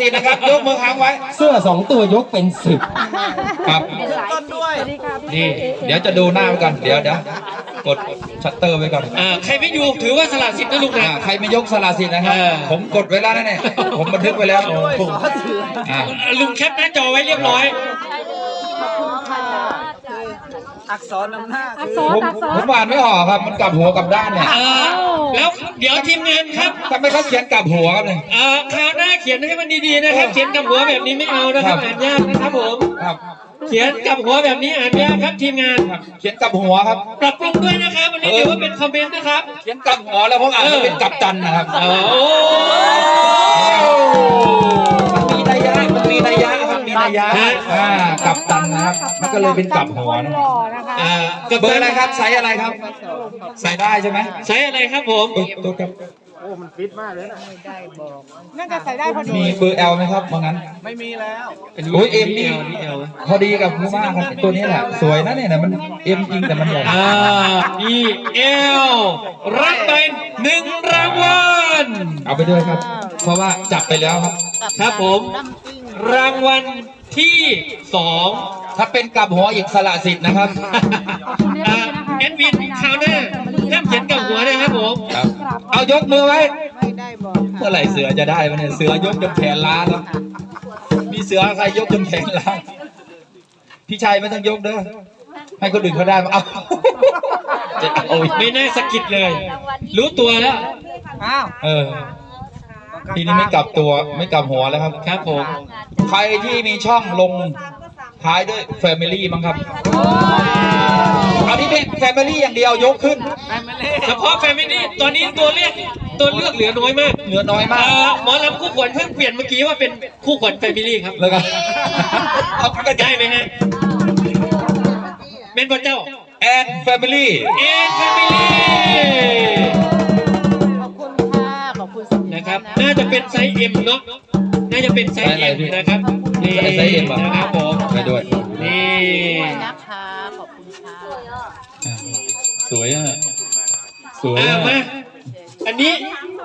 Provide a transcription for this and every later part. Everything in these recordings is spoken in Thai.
สิทธิ์นะครับ ยกมือค้างไว้ เสื้อสองตัวยกเป็นสิบครับ ต้นด้วย นี่ เดี๋ยวจะดูหน้าไว้ก่อนเดี๋ยวเดี๋ยวกดชัตเตอร์ไว้ก่อนอ่าใครไม่อยู่ถือว่าสละสิทธิ์นะลุงนะ อ่าใครไม่ยกสละสิทธิ์นะครับเออผมกดไว้แล้วนะเนี่ยผมบันทึกไว้แล้วผมอ่าลุงแคปหน้าจอไว้เรียบร้อย อักษรนำหน้าอักคือษรผมอักษผรมอ่านไม่ออกครับ มันกลับหัวกลับด้านเนี่ยเออแล้วเดี๋ยวทีมงานครับ ทำไมเขาเขียนกลับหัวครับเนี่ย เอ่อคราวหน้าเขียนให้มันดีๆนะครับ เขียนกับหัวแบบนี้ไม่เอานะครับ ครับ อ่านยากนะครับผม ครับ เขียนกับหัวแบบนี้อ่านยากครับทีมงาน เขียนกลับหัวครับ ปรับปรุงด้วยนะครับวันนี้เออ ถือว่าเป็นคอมเมนต์นะครับ เขียนกลับหัวแล้วผมอ่านว่าเป็นกลับจันนะครับเออโอ้มั นัยยะอ่ากลับตันนะครับ มันก็เลยเป็นกลับหัวคนนะหล่อนะคะอ่ากับเบอร์อะไรครับไซส์อะไรครับ ใส่ได้ใช่ไหมใช้อะไรครับผมตุ๊กตุ๊กครับน่าจะใส่ได้พอดีมีเบอร์ L ไหมครับว่างั้น ไม่มีแล้วโอ้ยเอ็มนี่พอดีกับพูม่าครับตัวนี้แหละสวยนะเนี่ยนะมันเอ็มจริงแต่มันใหญ่อ่าอีเอลรับไปหนึ่งรางวัลเอาไปด้วยครับ เพราะว่าจับไปแล้วครับ ครับผม รางวัล ที่สองถ้าเป็นกลับหัวอีกสละสิทธิ์นะครับอ่าเอ็นวินคราวหน้าห้ามเขียนกับหัวนะครับผมครับเอายกมือไว้เมื่อไหร่เสือจะได้วะเนี่ยเสือยกจนแขนล้านแล้วมีเสือใครยกจนแขนล้านพี่ชัยไม่ต้องยกเด้อให้คนอื่นเขาได้มาเอาจะเอาอีกไม่น่าสะกิดเลย รู้ตัวแล้วอ้าวเออ ทีนี้ไม่กลับตัวไม่กลับหัวแล้วครับครับผมใครที่มีช่องลงท้ายด้วย Family มั้งครับเอาที่เป็น Family อย่างเดียวยกขึ้น เฉพาะแฟมิลี่ตอนนี้ตัวเลือกตัวเลือกเหลือน้อยมากเหลือน้อยมาอ่ากหมอลำคู่ขวัญเพิ่งเปลี่ยนเมื่อกี้ว่าเป็นคู่ขวัญแฟมิลี่ครับแล้วก็เอาก็ได้ไหมฮะเป็นพระเจ้า แอน Family เอ็นแฟมิลี่าจะเป็นไซส์เอ็มเนาะน่าจะเป็นไซส์เอ็มนะครับนี่ไซส์ M อะนะครับผมไปด้วยนี่นะคะขอบคุณค่ะสวยอะสวยอ่าอะมาอันนี้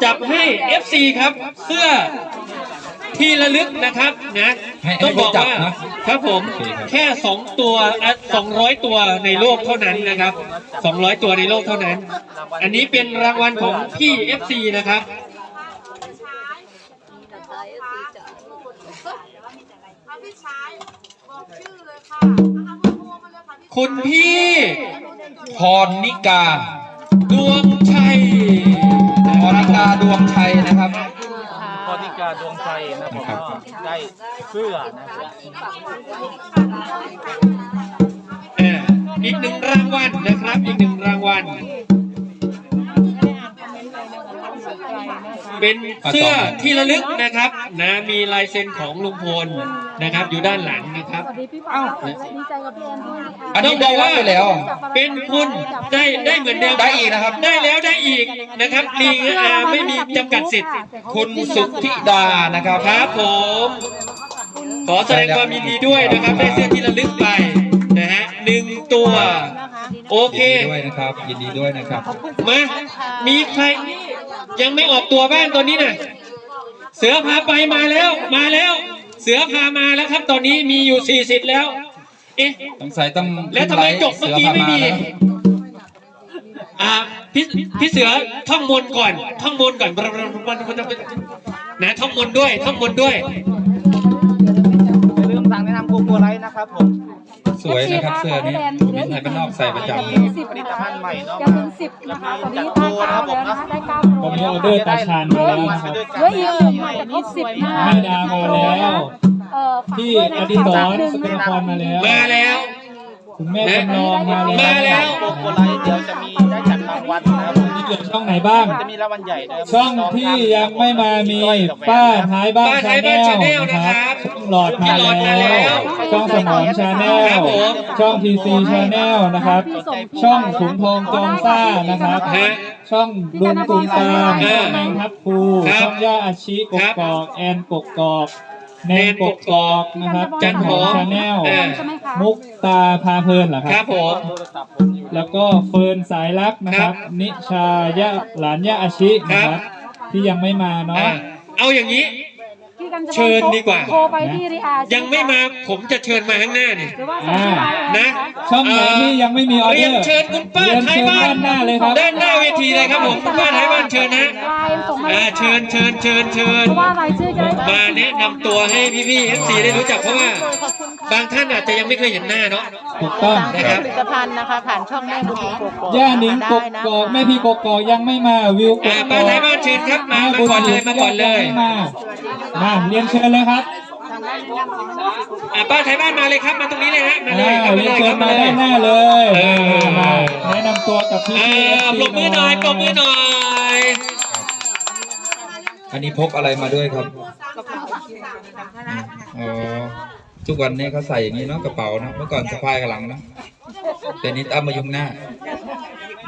จับให้ FC ครับ เสื้อที่ระลึกนะครับนะให้ต้องบอกให้เขาจับว่านะครับผมโอเคครับแค่สองตัวอะ200 ตัวในโลกเท่านั้นนะครับ 200 ตัวในโลกเท่านั้น อันนี้เป็นรางวัลของพี่ FC นะครับ พี่ชายบอกชื่อเลยค่ะเอาเบอร์โทรมาเลยค่ะพี่คุณพี่พรนิกา ดวงชัยพรนิกาดวงชัยนะครับ พอธิกาดวงใจนะผมก็ได้เสื้อนะครับอ่าอีกหนึ่งรางวัลนะครับ อีกหนึ่งรางวัล เป็นเสื้อที่ระลึกนะครับนะมีลายเซ็นของลุงพลนะครับ อยู่ด้านหลังนะครับสวัสดีพี่ปาดีใจกับพี่แอนด้วยนะคะอันนี้ได้รับไปแล้ว เป็นคุณได้ได้เหมือนเดิมได้อีกนะครับ ได้แล้วได้อีกนะครับมีอ่าไม่มีจำกัดสิทธิ์คุณสุทธิดานะครับครับผมขอแสดงความยินดีด้วยนะครับได้เสื้อที่ระลึกไปนะฮะหนึ่งตัว โอเคยินดีด้วยนะครับยินดีด้วยนะครับมามีใคร ยังไม่ออกตัวบ้างตอนนี้น่ะ เสือพาไปมาแล้วมาแล้ว เสือพามาแล้วครับ ตอนนี้มีอยู่40แล้ว เอ๊ะสงสัยต้องแล้วทำไมจบเมื่อกี้ไม่มีอ่าพี่พี่เสือท่องมนต์ก่อน ท่องมนต์ก่อนนะท่องมนต์ด้วยท่องมนต์ด้วยอย่าลืมสั่งแนะนำโกโก้ไลท์นะครับผม สวยนะครับเสื้อนี้มีไทยบ้านนอกใส่ประจำถึงสิบผลินะตคะภัณฑ์ใหม่เนาะยังถึงสิบนะคะตอนนี้ได้เก้าแล้วนะคะได้เก้าผมมีออเดอร์ตาชานมาแล้วนะครับ เหลืออีกหนึ่งค่ะจะครบสิบนะคะแม่ดามาแล้ว เอ่อฝากพี่ด้วยอนะดิศฝากรหนึ่งสกลนครมาแล้ว มาแล้ว คุณแม่จำลองมาแล้วมาแล้วโกโก้ไลท์เดี๋ยวจะมีได้จัดรางวัลนะครับผมนี่เหลือช่องไหนบ้าง จะมีรางวัลใหญ่นะครับช่องที่ยังไม่มามีป้าท้ายบ้านป้าชาท้ายแนบ้านล Channel นะนะคครัรับบช่องหลอดมาพี่หลอดมาแล้แล้ว ว ช่องสมอนชาแนลครับผมช่องทีซีชาแนลนะครับ ช่องขุนทองจอมซ่านะครับ ฮะช่องลุงตุงตามเออช่องแมงทับครูครับช่องย่าอาชีกครับกอกแอนกกอกแนนกกอกนะครับจันหอมชาแนลเออใช่ไห มคะมุกตาพาเพลินเหรอคครัรับบผมโทรศัพท์ผมอยู่แล้วก็เฟิร์นสายลักนะครับนิชายะหลานย่าอาชินะครับที่ยังไม่มาเนาะ อ่าเอาอย่างนี้ พี่กันจะเชิญดีกว่า โทรไปที่รีอาร์ยังไม่มาผมจะเชิญมาข้างหน้านี่ หรือว่าส่งที่ไลน์นะ ช่องไหนที่ยังไม่มีออเดเรีอยนร์เชิญคุณป้าเรียนไทยเชิญบ้าน ด้านหน้าเลยครับ ด้านหน้าเวทีเลยครับผมคุณป้าไทยบ้านเชิญนะไลน์ส่งมาอ่าเชิญเชิญเชิญเชิญเพราะว่ารายชื่อจะได้มาแนะนำตัวให้พี่ๆ FC ได้รู้จักเพราะว่าบางท่านอาจจะยังไม่เคยเห็นหน้าเนาะ ถูกต้องสั่งซื้อผลิตภัณฑ์นะคะ ผ่านช่องแม่บุญโกโก้ย่าหนิงกกได้นะกอกแม่พี่กกกอกยังไม่มาวิวกอ่ากกป้าอกไทยบ้านเชิญครับมามาก่อนเลยมาก่อนเลยงไม่มามาเรียนเชิญเลยครับอ่าป้าไทยบ้านมาเลยครับ มาตรงนี้เลยฮะมาเลยอ่าเข้ามาเรียเลนยเชิเข้าญมามาเลด้าย นหน้าเลยเออ มาแนะนำตัวกับพี่อ่าพี่ปรบมือหน่อยปรบมือหน่อย อันนี้พกอะไรมาด้วยครับ อ๋อ ทุกวันนี้เขาใส่อย่างนี้เนาะกระเป๋านะเมื่อก่อนสะพายกับหลังนะแต่นี้เอามายุงหน้า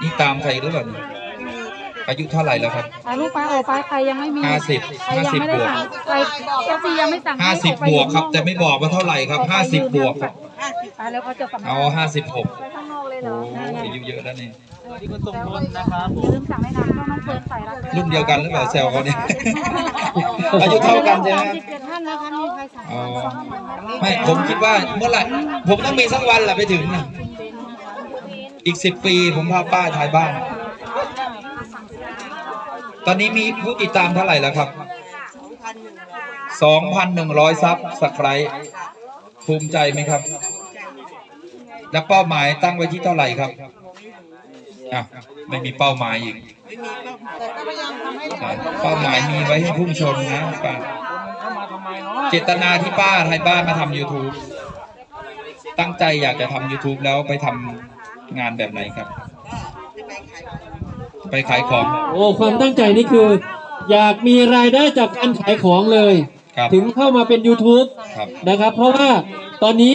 นี่ตามใครหรือเปล่าเนี่ยอายุเท่าไหร่แล้วครับอ่าลูกไปโอไปใครยังไม่มีห้าสิบใครยังไม่ได้สั่งใครเอฟซียังไม่สั่งห้าสิบบวกครับ แต่ไม่บอกว่าเท่าไหร่ครับห้าสิบบวกครับอ่าแล้วเขาจะสั่งเอาห้าสิบหกไปข้างนอกเลยเหรโอ้ออายุเยอะแล้วนี่ที่คุณสมพลนะครับอย่าลืมสั่งให้นานเพราะน้องเฟิร์นใส่รักรุ่นเดียวกันหรือเปล่าแซวเขาเนี่ยอายุเท่ากันใช่ไหม อ๋อไม่ผมคิดว่าเมื่อไหร่ผมต้องมีสักวันแหละไปถึงน่ะอีกสิบปีผมพาป้าถ่ายบ้าน ตอนนี้มีผู้ติดตามเท่าไหร่แล้วครับสองพันหนึ่งร้อยซับสไครต์ภูมิใจไหมครับ แล้วเป้าหมายตั้งไว้ที่เท่าไหร่ครับอะไม่มีเป้าหมายอีกอะเป้าหมายมีไว้ให้พุ่งชนนะป้าเข้า มาทำไมเนาะเจตนาที่ป้าไทยบ้านมาทำ YouTube ตั้งใจอยากจะทำ YouTube แล้วไปทำงานแบบไหนครับ ไปขายของ โอ้ความตั้งใจนี่คือ อยากมีรายได้จากการขายของเลย ครับถึงเข้ามาเป็น YouTube ครับ นะครับ เพราะว่าตอนนี้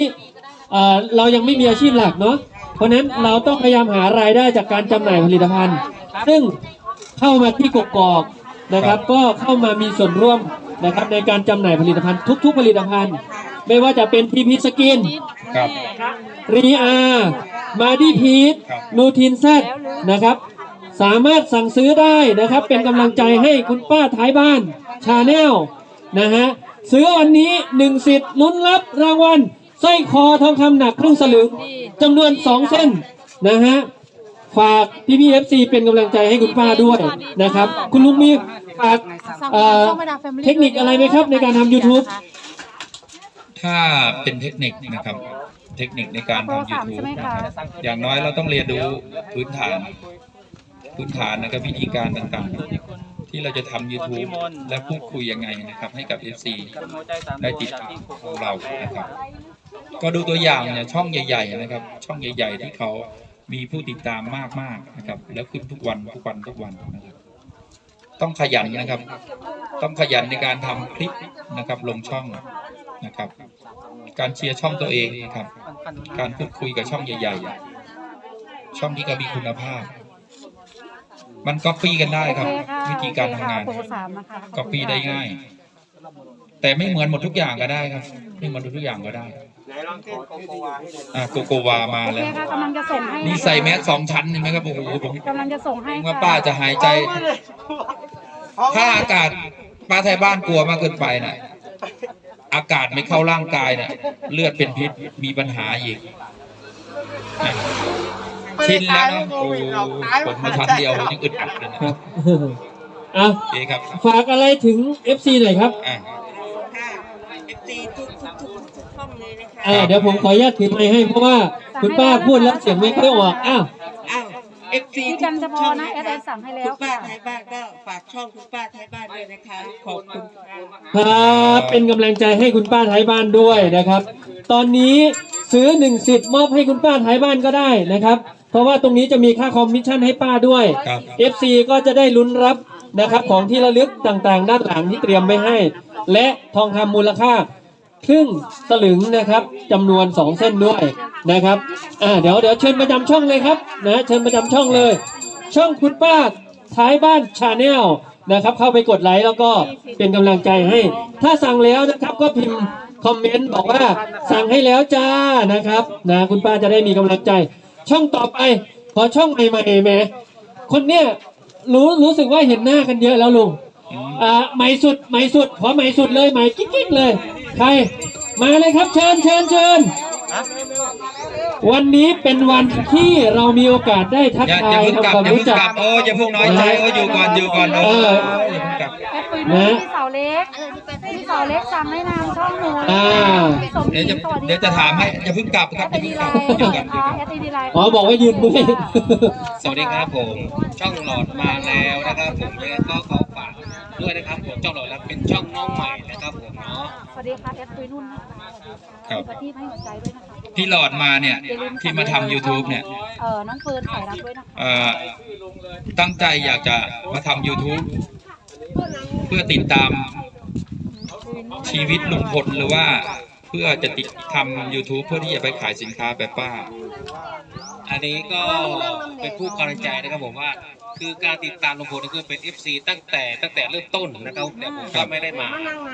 เอ่อเรายังไม่มีอาชีพหลักเนาะเพราะฉะนั้นเราต้องพยายามหารายได้จากการจำหน่ายผลิตภัณฑ์ ซึ่งเข้ามาที่กกอกนะครับ ก็เข้ามามีส่วนร่วม นะครับในการจำหน่ายผลิตภัณฑ์ทุก ๆ ผลิตภัณฑ์ ไม่ว่าจะเป็นทีพีสกินครับ รีอามาดีพีทครับนูทินแซดนะครับ สามารถสั่งซื้อได้นะครับ เป็นกำลังใจให้คุณป้าท้ายบ้านชาแนลนะฮะซื้อวันนี้หนึ่งสิทธิ์ลุ้นรับรางวัลสร้อยคอทองคำหนักครึ่งสลึงจำนวนสองเส้นนะฮะ ฝากพี่พีเอฟซีเป็นกำลังใจให้คุณป้าด้วยนะครับ คุณลุงมีฝากสั่งเอ่อช่องไม่ดาแฟมิลี่เทคนิคอะไรไหมครับในการทำ YouTube ถ้าเป็นเทคนิคนะครับ เทคนิคในการโปรทำสาม YouTube ใช่ไหมนะคะครับอย่างน้อยเราต้องเรียนรู้พื้นฐาน พื้นฐานนะครับวิธีการต่างๆ ที่เราจะทำ YouTube และพูดคุยยังไงนะครับ ให้กับ FC คุณหัวใจสามได้ติดตามของเรานะครับ ก็ดูตัวอย่างเนี่ยช่องใหญ่ ๆ นะครับ ช่องใหญ่ ๆ ที่เขา มีผู้ติดตามมากๆนะครับ แล้วขึ้นทุกวันทุกวันทุกวันนะครับ ต้องขยันนะครับ ต้องขยันในการทำคลิปนะครับ ลงช่องนะครับ การเชียร์ช่องตัวเองนะครับ การพูดคุยกับช่องใหญ่ๆ ช่องที่ก็มีคุณภาพ มันก๊อปปี้กันได้ครับโอเะวิธีการทำงานโปรสามนะคะก๊อปปี้ได้ง่าย แต่ไม่เหมือนหมดทุกอย่างก็ได้ครับ ไม่เหมือนทุกอย่างก็ได้ อะโกโกวามาโอเคแล้ว ค่ะกำลังจะส่งให้นี่ใส่แมสสองชั้นเห็นไหมครับโอ้โหผมกำลังจะส่งให้ผมค่ว่าป้าจะหายใจ ถ้าอากาศป้าไทยบ้านกลัวมากเกินไปน่ะ อากาศไม่เข้าร่างกายน่ะ เลือดเป็นพิษมีปัญหาอีกนะชินแล้วนะโอ้โหผมมาชั้นเดียวยังอึดอัดเลยนะครับอะโอเคครับฝากอะไรถึง FC หน่อยครับ อะค่ะเอฟซีทุกทุกทุกทุกช่อง เลยนะคะอ่าเดี๋ยวผมขออนุญาตถือไมค์ให้เพราะว่าคุณป้าพูดแล้วเสียงไม่ค่อยออกอ้าวอ้าวเอฟซีพี่ทุกันกจะพช่อองนะนะเอสคะเอสั่งให้แล้คุวณป้าค่ะไทยบ้านก็ฝากช่องคุณป้าไทยบ้านด้วยนะคะ ขอบคุณค่ะครับเป็นกำลังใจให้คุณป้าท้ายบ้านด้วยนะครับ ตอนนี้ซื้อหนึ่งสิทธิ์มอบให้คุณป้าท้ายบ้านก็ได้นะครับ เพราะว่าตรงนี้จะมีค่าคอมมิชชั่นให้ป้าด้วย ครับ FC ก็จะได้ลุ้นรับนะครับของที่ระลึกต่างๆ ด้านหลังที่เตรียมไว้ให้ และทองคำมูลค่า ครึ่งสลึงนะครับจำนวน 2 เส้นด้วยนะครับอ่าเดี๋ยวเดี๋ยวเชิญประจำช่องเลยครับนะเชิญประจำช่องเลย ช่องคุณป้าท้ายบ้านชาแนลนะครับ เข้าไปกดไลค์แล้วก็เป็นกำลังใจให้ ถ้าสั่งแล้วนะครับก็พิมพ์คอมเมนต์บอกว่าสั่งให้แล้วจ้านะครับนะคุณป้าจะได้มีกำลังใจ ช่องต่อไปขอช่องใหม่ๆแหมคนเนี้ยรู้รู้สึกว่าเห็นหน้ากันเยอะแล้วลุง อ่าใหม่สุดใหม่สุดขอใหม่สุดเลยใหม่กิ๊กๆเลย ใคร มาเลยครับเชิญเชิญเชิญวันนี้เป็นวันที่เรามีโอกาสได้ทักอย่าทาอย่ายเพิ่งกลับทำความอย่ารู้เพิ่งจักกลับโอ้อย่าเพิ่งน้อยใจโอ้อยู่ก่อนอยู่ก่อนเอออย่าเพิ่งกลับ แอดปุยนุ่นพี่เสาเล็กพี่เสาเล็กสั่งให้นามช่องหนูอ่าพี่สมเดี๋ยวจิจะตสวัสดีเดี๋ยวจะถามให้อย่าเพิ่งกลับครับแออย่าดเพิ่ดีงกไลลับน์อยู่กันอยู่กันแอดดีไลน์ อ๋อบอกว่ายืนด้วยสวัสดีครับผม ช่องหลอดมาแล้วนะครับผมยังไงก็ขอฝาก ด้วยนะครับผมช่องหลอดแล้วเป็นช่องน้องใหม่นะครับผมเนาะสวัสดีค่ะแอดปุยนุ่นนะคะครับสวัสดีให้หัวใจด้วยนะคะพี่หลอดมาเนี่ยที่มาทำ YouTube เนี่ยเออน้องเฟิร์นสายรับด้วยนะคะเอ่อตั้งใจอยากจะมาทำ YouTube เพื่อติดตามชีวิตลุงพลหรือว่าเพื่อจะติดทำ YouTube เพื่อที่จะไปขายสินค้าแบบป้า อันนี้ก็เป็นผู้กำลังใจนะครับผมว่า คือการติดตามลุงพลนี่คือเป็น FC ตั้งแต่ตั้งแต่เริ่มต้นนะครับแต่ผมก็ไม่ได้มา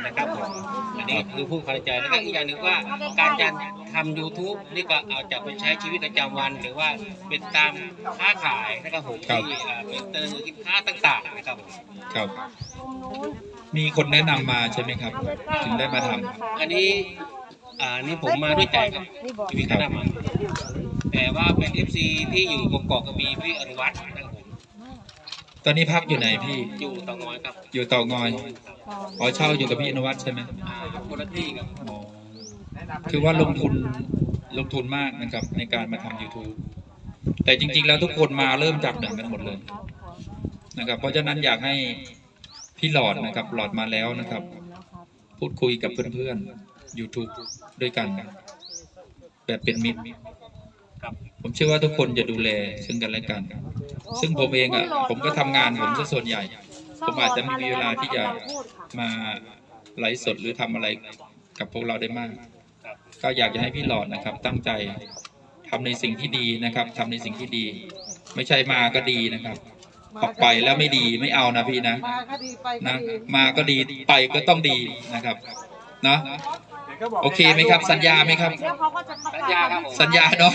นะครับผมอันนี้คือผู้กำลังใจแล้วก็อีกอย่างหนึ่งว่าการจะทำ YouTube นี่ก็เอาจะไปใช้ชีวิตประจำวัน หรือว่าเป็นตามค้าขายนะครับผมครับ ที่อ่าเป็นเติมสินค้าต่างๆนะครับผมครับ มีคนแนะนำมาใช่ไหมครับ ถึงได้มาทำ อันนี้อ่านี่ผมมาด้วยใจครับที่มีคณะมาแต่ว่าเป็น FC ที่อยู่กกอกก็มีพี่อนุวัฒน์นะครับผม ตอนนี้พักอยู่ไหนพี่ อยู่เตางอยครับอยู่เตางอยอ๋อเช่าอยู่กับพี่อนุวัฒน์ใช่ไหมอ่าคนละที่ครับอ๋อคือว่าลงทุนลงทุนมากนะครับในการมาทำ YouTube แต่จริง ๆ แล้วทุกคนมาเริ่มจากหนึ่งกันหมดเลยนะครับ เพราะฉะนั้นอยากให้พี่หลอดนะครับ หลอดมาแล้วนะครับ พูดคุยกับเพื่อนๆ YouTube ด้วยกัน แบบเป็นมิตรครับ ผมเชื่อว่าทุกคนจะดูแลซึ่งกันและกัน ซึ่งผมเองอะผมก็ทำงานผมซะส่วนใหญ่ ผมอาจจะไม่มีเวลาที่จะมาไลฟ์สดหรือทำอะไรกับพวกเราได้มาก ก็อยากจะให้พี่หลอดนะครับ ตั้งใจทำในสิ่งที่ดีนะครับทำในสิ่งที่ดี ไม่ใช่มาก็ดีนะครับ ออกไปแล้วไม่ดีไม่เอานะพี่นะนะมาก็ดีไปก็ต้องดีนะครับเนาะ โอเคไหมครับ สัญญาไหมครับเดี๋ยวเขาก็จะประสัญกาญาศครับผม สัญญาเนาะ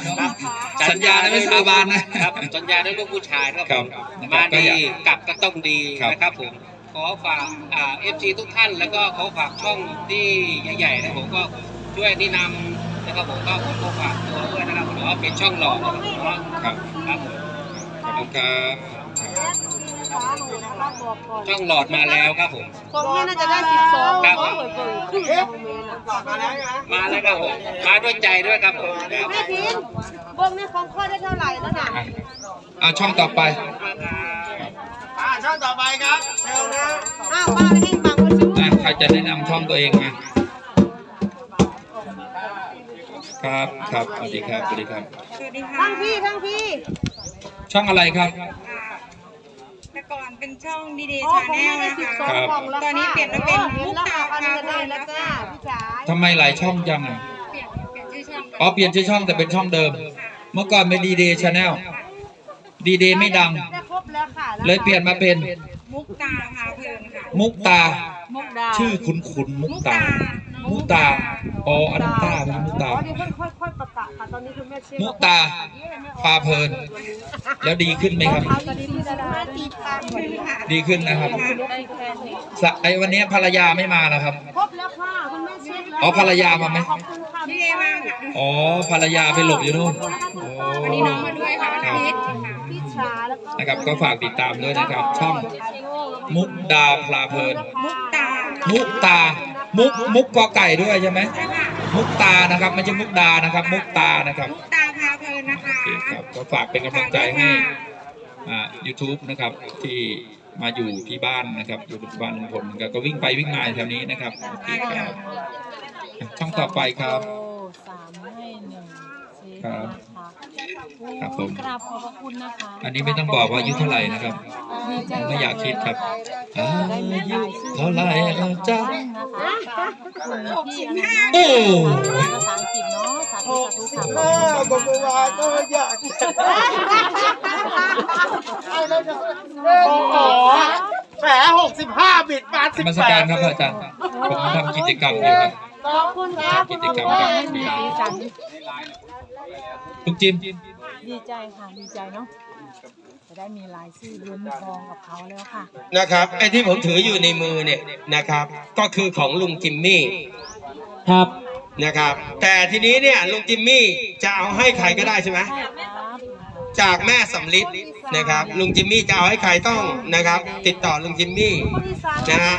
สัญญานะไม่สาบานนะ ครับสัญญาด้วยลูกผู้ชายนะครับคผรับมมาก็ดีอยากกลับก็ต้องดีครับ นะครับผมขอฝากอ่าเอฟซีทุกท่าน แล้วก็ขอฝากช่องที่ใหญ่ๆนะผมก็ช่วยแนะนำนะครับผมก็ขอฝากตัวด้วยนะครับผมว่าเป็นช่องหล่อนะครับผมเนาะครับ ครับผม ขอบคุณครับ ช่องหลอดมาแล้วครับผมตรงนี้น่าจะได้สิบสองครับเอ๊ะมาแล้วครับผมมาด้วยใจด้วยครับผมครับแม่ทินเบิ้งในของข้อได้เท่าไหร่แล้วน่ะอะเอาช่องต่อไปอ้าวป้าให้ฟังว่าชื่ออะใครจะแนะนำช่องตัวเองมาครับครับสวัสดีครับสวัสดีครับ ทั้งพี่ทั้งพี่ ช่องอะไรครับแต่ ก่อนเป็นช่องดีเดอ๋อชาของแนแม่ลได้นะสิบคะสองกล่องแล้วตอนนี้เปลี่ยนมาเป็นเห็นแล้วค่ะพันกันเลยแล้วจ้าพี่จ๋าทำไมหลายช่องจังอะเปลี่ยนเปลี่ยนชื่อช่องอ๋อเปลี่ยนชื่อช่องแต่เป็นช่องเดิม เมื่อก่อนเป็นดีเดย์ชาแนลดีเดย์ไม่ดัง ได้ครบแล้วค่ะเลยเปลี่ยนมาเป็นมุกตาพาเพลินค่ะมุกตา มุกดาชื่อคุ้นคุ้นๆมุกตา มุกตาอ๋ออันนั้นตาไม่ใช่มุกตา อ๋อเดี๋ยวค่อยค่อยๆประกาศค่ะ ตอนนี้คุณแม่เชื่อมุกตาพาเพลิน แล้วดีขึ้นไหมครับ ตอนนี้พี่ดาดาติดตามค่ะดีขึ้นนะครับสะไอวันนี้ภรรยาไม่มาแล้วครับ ครบแล้วค่ะคุณแม่เช็คแล้วอ๋อภรรยามาไหมขอบคุณค่ะพี่เอว่างค่ะอ๋อภรรยาไปหลบอยู่นู่นโอ้วันนี้น้องมาด้วยค่ะวันคอารับทิตย์พี่ชาแล้วก็นะครับ ก็ฝากติดตามด้วยนะครับ ช่องมุกดาพลาเพลิน มุกตา มุกตา มุกมุกกอไก่ด้วยใช่ไหมใช่ค่ะมุกตานะครับไม่ใช่มุกดานะครับ มุกตานะครับมุกตาพาเพลินนะคะโอเคครับก็ฝากเป็นกำลังใจให้อ่า YouTube นะครับที่มาอยู่ที่บ้านนะครับ อยู่ที่บ้านลุงพลนะครับก็วิ่งไปวิ่งมาแถวนี้นะครับโอเคครับช่องต่อไปครับสามให้หนึ่งเซฟครับนะคะครับผม กราบขอบพระคุณนะคะอันนี้ไม่ต้องบอกว่าอายุเท่าไหร่นะครับดีใจไม่อยากคิดครับอาได้มียุรายชื่อเท่าไหร่เราจะ นะคะคุณพี่อนุญาตโอ้ภาษาอังกฤษเนาะสาธุสาธุค่ะแหมหกสิบห้าบิดมาธรรมสการครับอาจารย์ผมทำกิจกรรมอยู่ครับขอบคุณครับกิจกรรมกับให้มีสีสันลุงจิม ดีใจค่ะ ดีใจเนาะจะ ได้มีรายชื่อลุ้นทองกับเขาแล้วค่ะ นะครับไอ้ที่ผมถืออยู่ในมือเนี่ยนะครับ ก็คือของลุงจิมมี่ครับ นะครับ แต่ทีนี้เนี่ยลุงจิมมี่จะเอาให้ใครก็ได้ใช่ไหมจากแม่สำลิดนะครับ ลุงจิมมี่จะเอาให้ใครต้องนะครับ ติดต่อลุงจิมมี่นะฮะ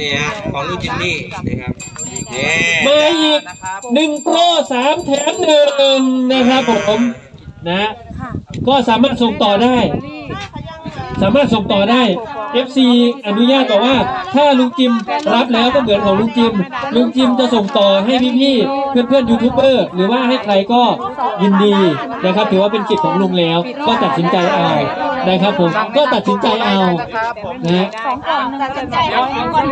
นี่ฮะของลุงจิมมี่นะครับนี่มาอีกหนึ่งโปรสามแถมหนึ่งนะครับผมนะ ก็สามารถส่งต่อได้ สามารถส่งต่อได้ FC อนุญาตบอกว่าถ้าลุงจิมรับแล้วก็เหมือนของลุงจิม ลุงจิมจะส่งต่อให้พี่ๆเพื่อนๆยูทูบเบอร์หรือว่าให้ใครก็ยินดี นะครับถือว่าเป็นจิตของลุงแล้ว ก็ตัดสินใจเอานะครับผมก็ตัดสินใจเอานะฮะสองกล่องหนึ่งจะใจร้อยก่อน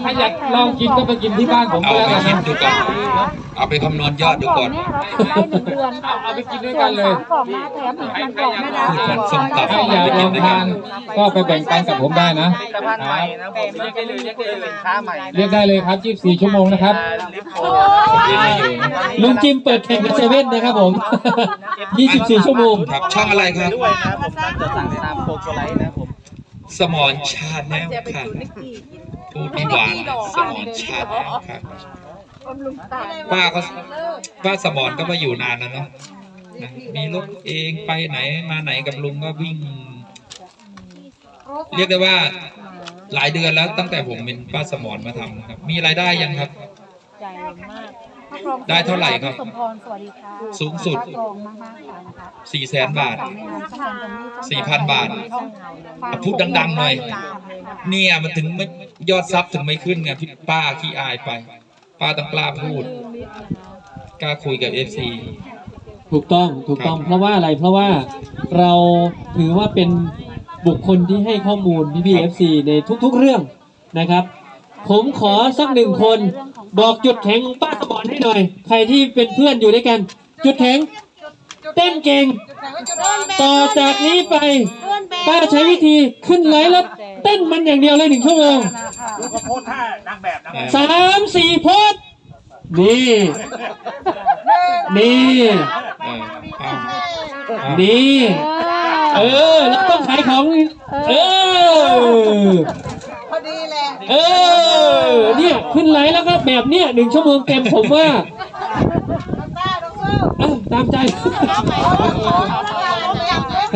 ใครอยากลองกินก็ไปกินที่บ้านผมเอาก็ไปแล้วกันคิดนะดูก่อน เอาไปคำนวณยอดดูก่อน เนี่ยเราทำได้หนึ่งเดือนเอาเอาไปกินด้วยกันเลย สามกล่องมาแถมอีกหนึ่งกล่องแม่ดาพูดกันส้มตำใครอยากลองทานก็ไปแบ่งปันกับผมได้นะเรียกได้เลยครับ 24 ชั่วโมงนะครับลุงจิมเปิดแข่งกับเซเว่นนะครับผม24 ชั่วโมง ครับช่องอะไรครับสมอนชาแนลค่ะพูดไม่หวานนะสมอนชาแนลค่ะป้าก็ป้าสมอนก็มาอยู่นานแล้วเนาะนะมีรถเองไปไหนมาไหนกับลุงก็วิ่ง เรียกได้ว่าหลายเดือนแล้วตั้งแต่ผมเป็นป้าสมอนมาทำนะครับ มีรายได้ยังครับ ใจมากได้เท่าไหร่ครับสมพรสวัสดีค่ะสูงสุดกองมากๆค่ะนะคะสี่แสนบาทฝั่งในงานช่องเป็นตรงนี้สี่พันบาทพูดดังๆหน่อย เนี่ยมันถึงไม่ยอดซับถึงไม่ขึ้นไงพี่ป้าขี้อายไป ป้าต้องกล้าพูดกล้าคุยกับเอฟซี ถูกต้องถูกต้องครับ เพราะว่าอะไรเพราะว่าเราถือว่าเป็นบุคคลที่ให้ข้อมูลพี่พีเอฟซีในทุกๆเรื่องนะครับ ผมขอสักหนึ่งคน บอกจุดแข็งของป้าสมอนให้หน่อย ใครที่เป็นเพื่อนอยู่ด้วยกัน จุดแข็ง เต้นเก่ง ต่อจากนี้ไป ป้าใช้วิธีขึ้นไลฟ์แล้วเต้นมันอย่างเดียวเลยหนึ่งชั่วโมงสามสี่โพสต์นี่นี่ เออเอาเอานี่เออเราต้องขายของ เออพอดีแหละ เออ เนี่ยขึ้นไลฟ์แล้วก็แบบเนี้ยหนึ่งชั่วโมงเต็มผมว่าเอ้าตามใจ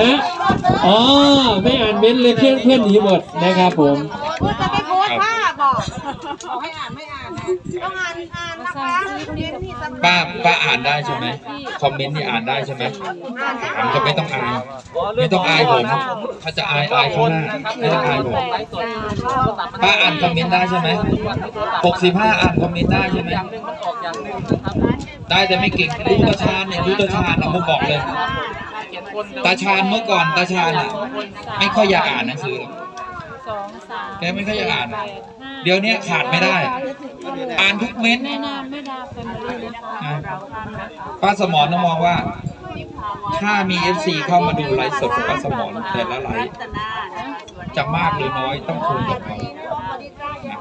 ฮะ อ๋อ ไม่อ่านเม้นต์เลยเพื่อนเพื่อนหนีหมดนะครับผม บอกบอกให้อ่านไม่อ่านนะต้องอ่านอ่านนะคะเรียนที่สำป้าป้าอ่านได้ใช่ไหมคอมเมนต์นี่อ่านได้ใช่ไหมถามก็ไม่ต้องอายไม่ต้องอายผมถ้าจะอายอายเขาหน้าไม่ต้องอายผมป้าอ่านคอมเมนต์ได้ใช่ไหมหกสิบห้าอ่านคอมเมนต์ได้ใช่ไหมได้แต่ไม่เก่งดูตาชาญเนี่ยดูตาชาญอะผมบอกเลย ตาชาญเมื่อก่อนตาชาญอะ ไม่ค่อยอยากอ่านหนังสือหรอก สองสามแกไม่ค่อยอยากอ่านเดี๋ยวเนี้ยขาดไม่ได้ อ่านทุกเม้นต์ แม่นาแม่ดาแฟมิลี่นะคะป้าสมอนต้องมองว่า ถ้ามีเอฟซีเข้ามาดูไลฟ์สดของป้าสมอนแต่ละไลฟ์จะมากหรือน้อยต้องคูณกับเขานะ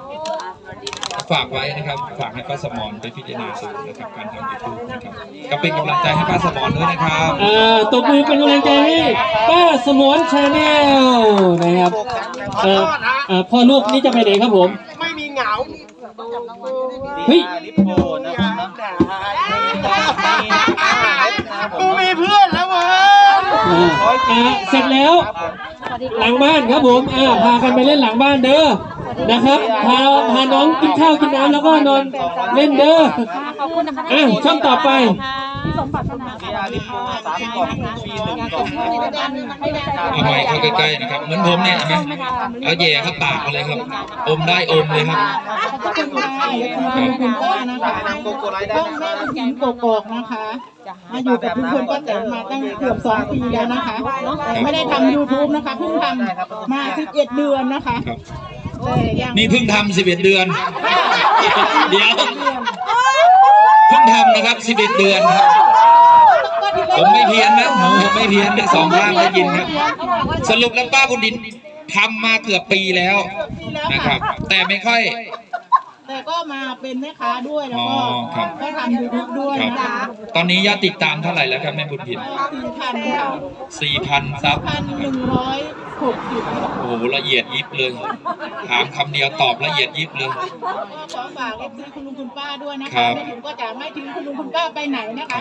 ฝากไว้นะครับ ฝากให้ป้าสมอนไปพิจารณาดูนะครับการทำยูทูบนะครับก็เป็นกำลังใจให้ป้าสมอนด้วยนะครับอ่าตบมือเป็นกำลังใจให้ป้าสมวนชาแนลนะครับเอ่อเอ่อพ่อลูกนี่จะไปไหนครับผม ไม่มีเหงาเฮ้ยกู อ่าอ่าเสร็จแล้ว หลังบ้านครับผมอ่าพากันไปเล่นหลังบ้านเด้อนะครับพาพาน้องกินข้าวกินน้ำแล้วก็นอนเล่นเด้อขอบคุณนะคะอะช่องต่อไปพี่สมบัตินาค่ะ เอาไม้เข้าใกล้ๆนะครับ เหมือนผมเนี่ยเห็นไหมเอาแย่เข้าปากมาเลยครับ อมได้อมเลยครับขอบคุณค่ะขอบคุณคุณป้านะคะต้องแม่บุญหญิงกกอกนะคะ มาอยู่กับทุกคนก็แต่มาตั้งเกือบสองปีแล้วนะคะแต่ไม่ได้ทำ YouTube นะคะเพิ่งทำมาสิบเอ็ดเดือนนะคะครับ แต่ยังนี่เพิ่งทำสิบเอ็ดเดือน เดี๋ยวเพิ่งทำนะครับสิบเอ็ดเดือนครับ ผมไม่เพี้ยนนะหนูผมไม่เพี้ยนนะสองข้างได้ยินครับ สรุปแล้วป้าบุญดินทำมาเกือบปีแล้วนะครับ แต่ไม่ค่อย แต่ก็มาเป็นแม่ค้าด้วยแล้วอ๋อก็ครับ ก็ทำยูทูบด้วยครับนะคะตอนนี้ยอดติดตามเท่าไหร่แล้วครับแม่บุญถิ่นสี่พันค่ะสี่พันซับพันหนึ่งร้อยหกสิบโอ้โหละเอียดยิบเลย ถามคำเดียวตอบละเอียดยิบเลยก็ขอฝากเอฟซีคุณลุงคุณป้าด้วยนะครัคะบไม่ถึงก็จะไม่ทิ้งคุณลุงคุณป้าไปไหนนะคะ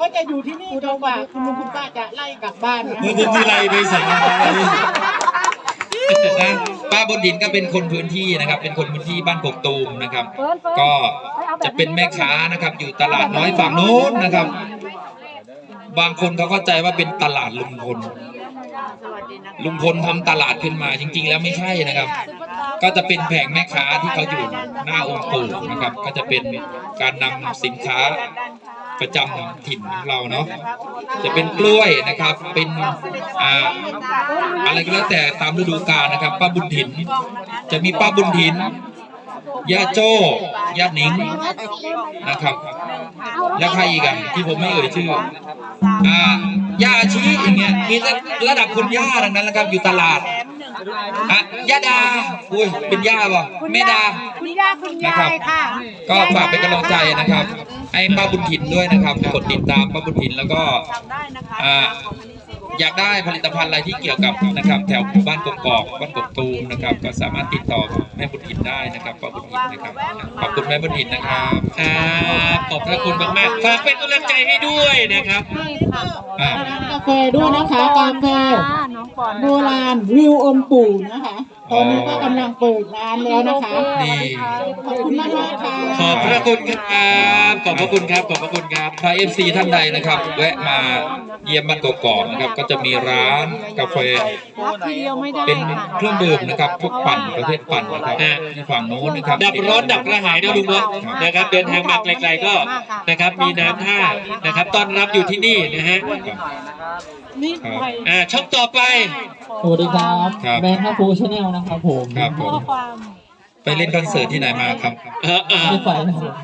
ก็จะอยู่ที่นี่จนกว่าคุณลุงคุณป้าจะไล่กลับบ้านนะมือบุญทีไรไปใส่นะ ป้าบนดินก็เป็นคนพื้นที่นะครับ เป็นคนพื้นที่บ้านกกตูมนะครับ ก็จะเป็นแม่ค้านะครับ อยู่ตลาดน้อยฝั่งโน้นนะครับ บางคนเขาเข้าใจว่าเป็นตลาดลุงพลลุงพลทำตลาดขึ้นมาจริง ๆ แล้วไม่ใช่นะครับ ก็จะเป็นแผงแม่ค้าที่เขาอยู่หน้าองค์ปู่นะครับ ก็จะเป็นการนำสินค้า ประจำถิ่นของเราเนาะจะเป็นกล้วยนะครับ เป็นอ่าอะไรก็แล้วแต่ตามฤดูกาลนะครับ ป้าบุญถิ่น จะมีป้าบุญถิ่นย่าโจ้ย่าหนิงนะครับ แล้วใครอีกอะที่ผมไม่เอ่ยชื่ออ่าย่าอาชีอย่างเงี้ยมีแต่ระดับคุณย่าดังนั้นแหละครับอยู่ตลาดอะย่าดาอุ้ยเป็นย่าป่ะแม่ดาคุณย่าคุณยายค่ะ ก็ฝากเป็นกำลังใจนะครับ ให้ป้าบุญถิ่นด้วยนะครับกดติดตามป้าบุญถิ่นแล้วก็อ่าอยากได้ผลิตภัณฑ์อะไรที่เกี่ยวกับนะครับแถวบ้านกกอกบ้านกกตูมนะครับ ก็สามารถติดต่อแม่บุญถิ่นได้นะครับป้าบุญถิ่นนะครับขอบคุณแม่บุญถิ่นนะครับครับขอบพระคุณมากๆฝากเป็นกำลังใจให้ด้วยนะครับอ่ากาแฟด้วยนะคะกาแฟน้องปอนโบราณวิวอมปู่นะคะ ตอนนี้ก็กำลังเปิดร้านแล้วนะคะ นี่ ขอบคุณมากมากๆค่ะขอบพระคุณครับ ขอบพระคุณครับ ขอบพระคุณครับ ถ้าเอฟซีท่านใดนะครับ แวะมาเยี่ยมบ้านกกอกนะครับ ก็จะมีร้านกาแฟ รับทีเดียวไม่ได้เป็นค่ะเครื่องดื่มนะครับพวกปั่นประเภทปั่นนะครับอ่าที่ฝั่งโน้นนะครับ ดับร้อนดับกระหายนะลุงเนาะนะครับ เดินทางมาไกลๆก็นะครับมีน้ำท่านะครับต้อนรับอยู่ที่นี่นะฮะนี่ครับไปอ่าช่องต่อไปสวัสดีครับ ครับ แบงค์ทัพฟูชาแนลนะครับผมครับผมข้อความไปเล่นคอนเสิร์ตที่ไหนมาครับ เออเออ ไม่ไฟนะครับ